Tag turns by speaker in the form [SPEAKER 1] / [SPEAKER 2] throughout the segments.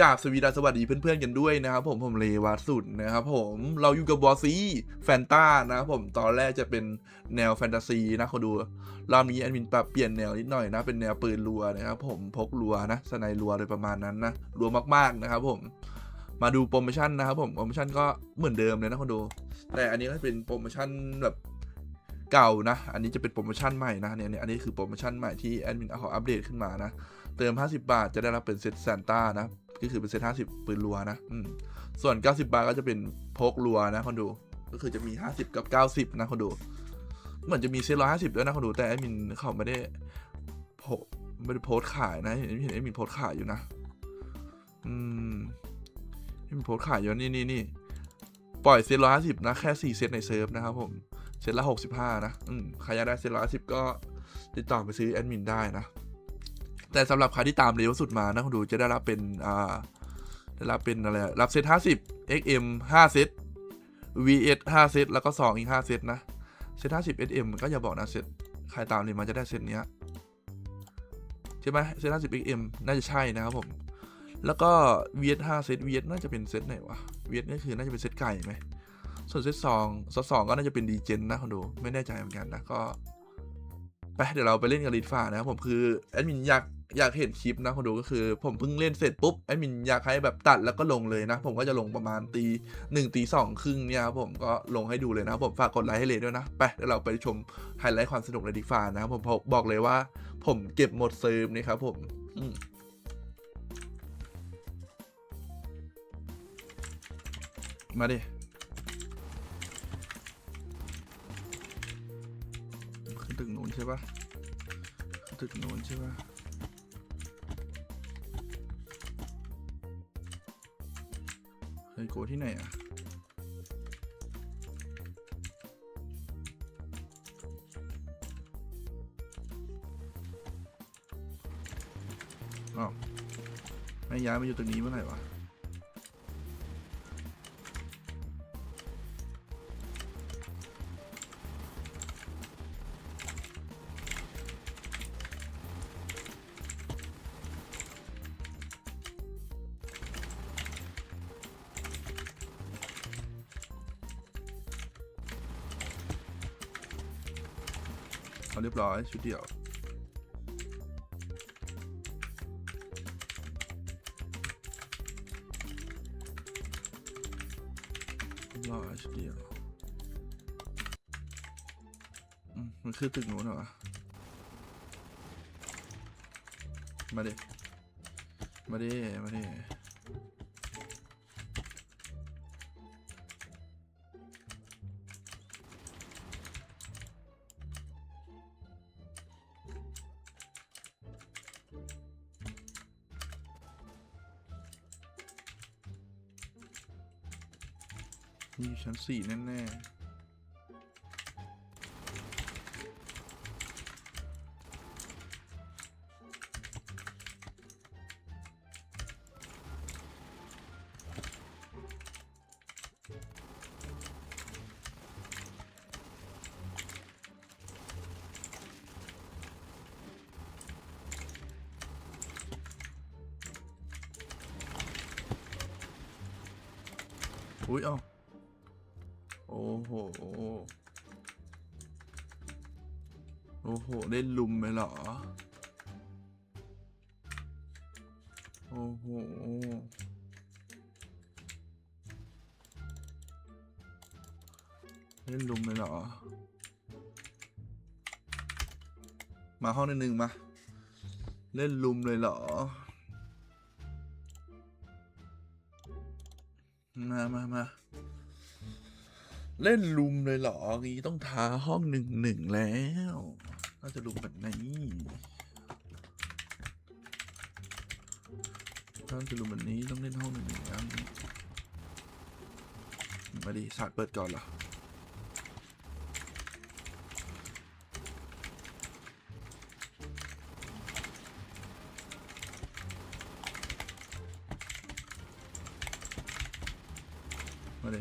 [SPEAKER 1] กราบสวีดาสวัสดีเพื่อนๆกันด้วยนะครับผมผมเลวาสุดนะครับผมเราอยู่กับบอสซี่แฟนตานะครับผมตอนแรกจะเป็นแนวแฟนตาซีนะคนดูรอบนี้แอดมินปรับเปลี่ยนแนวนิดหน่อยนะเป็นแนวปืนรัวนะครับผมพกรัวนะสไนรัวโดยประมาณนั้นนะรัวมากๆนะครับผมมาดูโปรโมชั่นนะครับผมโปรโมชั่นก็เหมือนเดิมเลยนะคนดู แต่อันนี้ก็เป็นโปรโมชั่นแบบเก่านะ อันนี้จะเป็นโปรโมชั่นใหม่นะเนี่ยอันนี้คือโปรโมชั่นใหม่ที่แอดมินเอาอัปเดตขึ้นมานะ เติม 50 บาทจะได้รับเป็นเซตซานต้านะ ก็คือเป็นเซต50ปืนรัวนะส่วน90บาทก็จะเป็นพกรัวนะคนดู ก็คือจะมี50กับ90นะคนดู เหมือนจะมีเซต150ด้วยนะคนดู แต่แอดมินเขาไม่ได้โพไม่ได้โพสขายนะเห็นเห็นแอดมินโพสขายอยู่นะ อืมแอดมินโพสขายอยู่นี่นี่นี่ปล่อยเซต150นะแค่4เซตในเซิร์ฟนะครับผมเซตละ65นะ อืมใครอยากได้เซต150ก็ติดต่อไปซื้อแอดมินได้นะ แต่สำหรับใครที่ตามเร็วสุดมานะคุณดูจะได้รับเป็นอ่าได้รับเป็นอะไรรับเซต50 XM 5เซต VS 5เซตแล้วก็2อีก5เซตนะเซต50 SM ก็อย่าบอกนะเซตใครตามเลยมาจะได้เซตเนี้ยใช่ไหมเซต50 XM น่าจะใช่นะครับผมแล้วก็ VS 5เซต VS น่าจะเป็นเซตไหนวะ VS นี่คือน่าจะเป็นเซตไก่ไหม ส่วนเซต2เซต2ก็น่าจะเป็นดีเจนนะคุณดูไม่แน่ใจเหมือนกันนะก็ไปเดี๋ยวเราไปเล่นกันลีดฟ้านะครับผมคือแอดมินอยาก อยากเห็นคลิปนะคนดูก็คือ ผมเพิ่งเล่นเสร็จปุ๊บแอดมินอยากให้แบบตัดแล้วก็ลงเลยนะ ผมก็จะลงประมาณตีหนึ่งตีสองครึ่งเนี่ยครับผมก็ลงให้ดูเลยนะผมฝากกดไลค์ให้เลยด้วยนะ ไปเดี๋ยวเราไปชมไฮไลท์ความสนุกในดีฟ้านะครับผมบอกเลยว่า ผมเก็บหมดเซิร์ฟนี่ครับผมมาดิขึ้นตึกนู้นใช่ปะขึ้นตึกนู้นใช่ปะ โกที่ไหนอะอ้าวไม่ย้ายมาอยู่ตรงนี้เมื่อไหร่วะ เอาเรียบร้อยชุดเดียวเรียบร้อยชุดเดียวมันคือตึกนู้นเหรอ มาดิ มาดิ มาดิ นี่อยู่ชั้นสี่แน่ๆอุ้ยเอ้า โอ้โห โอ้โห เล่นลุมไปเหรอ โอ้โห เล่นลุมเลยเหรอ มาห้องนหนึ่งมา เล่นลุมเลยเหรอ เล่นลุมเลยเหรองี้ต้องท้าห้องหนึ่งหนึ่งแล้วน่าจะลุมแบบไหนถ้าจะลุมแบบนี้ต้องเล่นห้องหนึ่งหนึ่งแล้วมาดิสาดเปิดก่อนเหรอมาดิ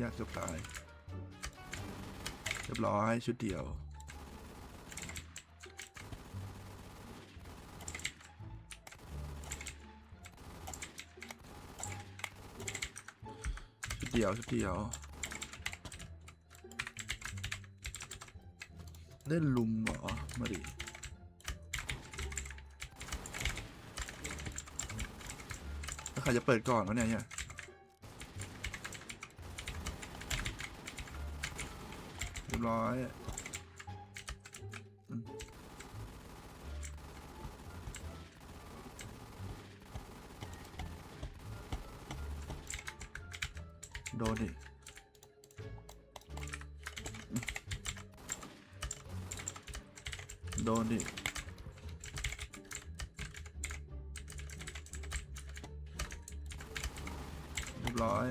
[SPEAKER 1] ยเฮียเกือบตาย เรียบร้อยชุดเดียว ชุดเดียวชุดเดียว เล่นลุมเหรอมาดิแล้วใครจะเปิดก่อนวะเนี่ยเนี่ย ยบร้อยโดนดิโดนดิเรียบร้อย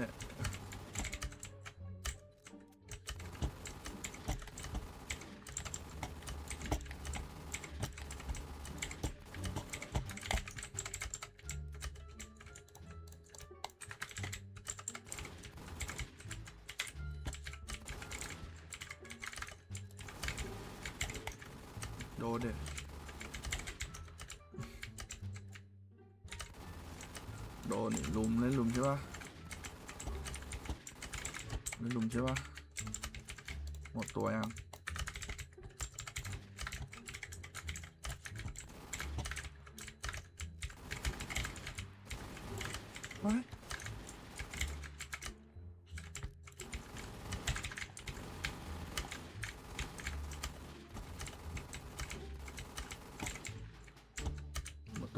[SPEAKER 1] โดนเด็โดนลุมเล่นลุมใช่ปะเล่นลุมใช่ปะหมดตัวยัง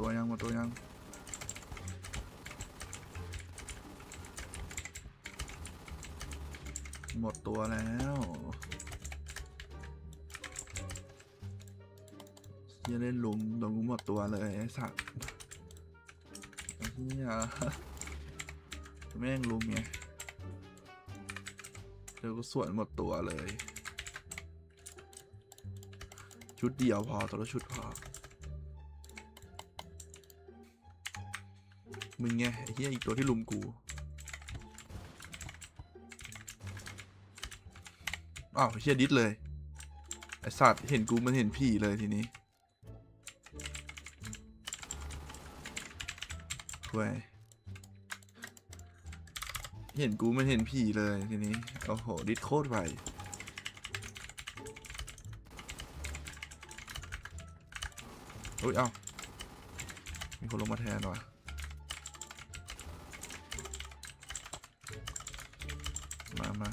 [SPEAKER 1] ตัวยังหมดตัวยังหมดตัวแล้วเฮียเล่นลุมโดนกูหมดตัวเลยไอ้สัตว์เฮียแม่งลุมไงเดี๋ยวกูสวนหมดตัวเลย ชุดเดียวพอตัวละชุดพอ มึงไงไอ้เฮี้ยอีกตัวที่ลุมกูอ้าวเชียดิสเลยไอสัตว์เห็นกูมันเห็นผีเลยทีนี้เว้ยเห็นกูมันเห็นผีเลยทีนี้โอ้โหดิสโคตรไวอุ้ยเอ้ามีคนลงมาแทนว่ะ มามา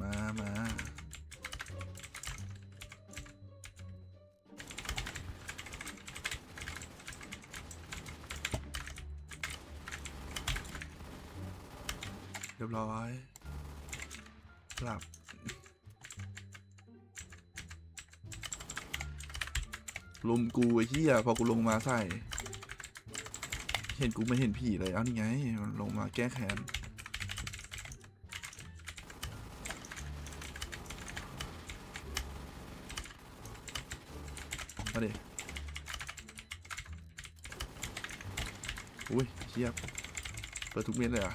[SPEAKER 1] มามาเรียบร้อย หลับ ลุมกูไอ้เหี้ยพอกูลงมาใส่ เห็นกูไม่เห็นผีเลยเอานี่ไงมันลงมาแก้แค้นมาดิอุ้ยเชียบเปิดทุกเม็ดเลยอะ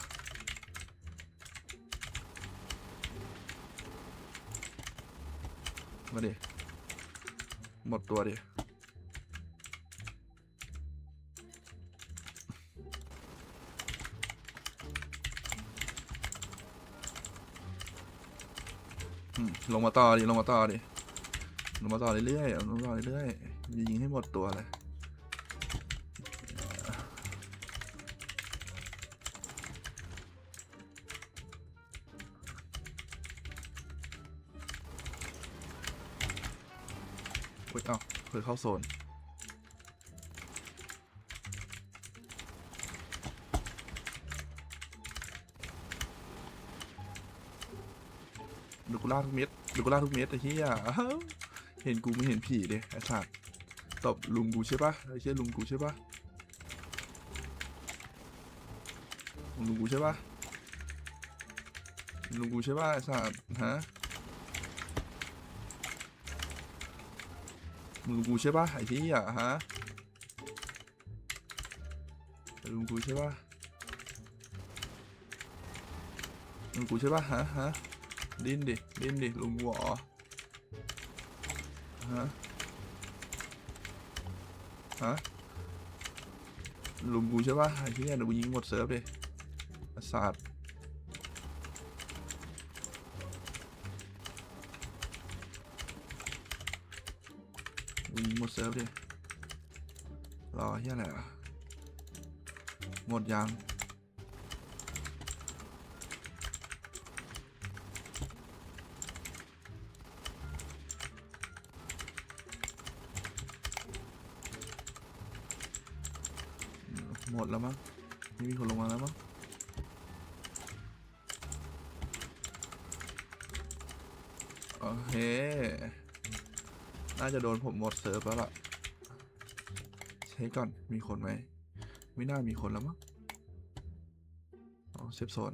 [SPEAKER 1] มาดิหมดตัวดิ ลงมาต่อดิลงมาต่อดิลงมาต่อเรื่อยๆลงมาต่อเรื่อยๆยิงให้หมดตัวเลยเฮ้ยเอ้าเผยเข้าโซน ล่าทุกเม็ดดูกูล่าทุกเม็ดไอ้เหี้ยอ้าวเห็นกูไม่เห็นผีเลยไอ้สัตว์ตบลุงกูใช่ปะไอ้เชี่ยลุงกูใช่ปะลุงกูใช่ปะลุงกูใช่ปะไอ้สัตว์ฮะมึงกูใช่ปะไอ้ที่อะฮะรู้กูใช่ปะลุงกูใช่ปะฮะฮะ ดิ้นดิ ดิ้นดิ ลุงกูเหรอฮะ ฮะ ลุงกูใช่ปะไอ้ที่เนี่ยเดี๋ยวกูยิงหมดเซิร์ฟเลยประสาทกูยิงหมดเซิร์ฟดิ รอเฮียอะไรอะ หมดยัง หมดแล้วมั้งไม่มีคนลงมาแล้วมั้งโอเคน่าจะโดนผมหมดเซิร์ฟแล้วล่ะเช็คก่อนมีคนไหมไม่น่ามีคนแล้วมั้งอ๋อเซฟโซน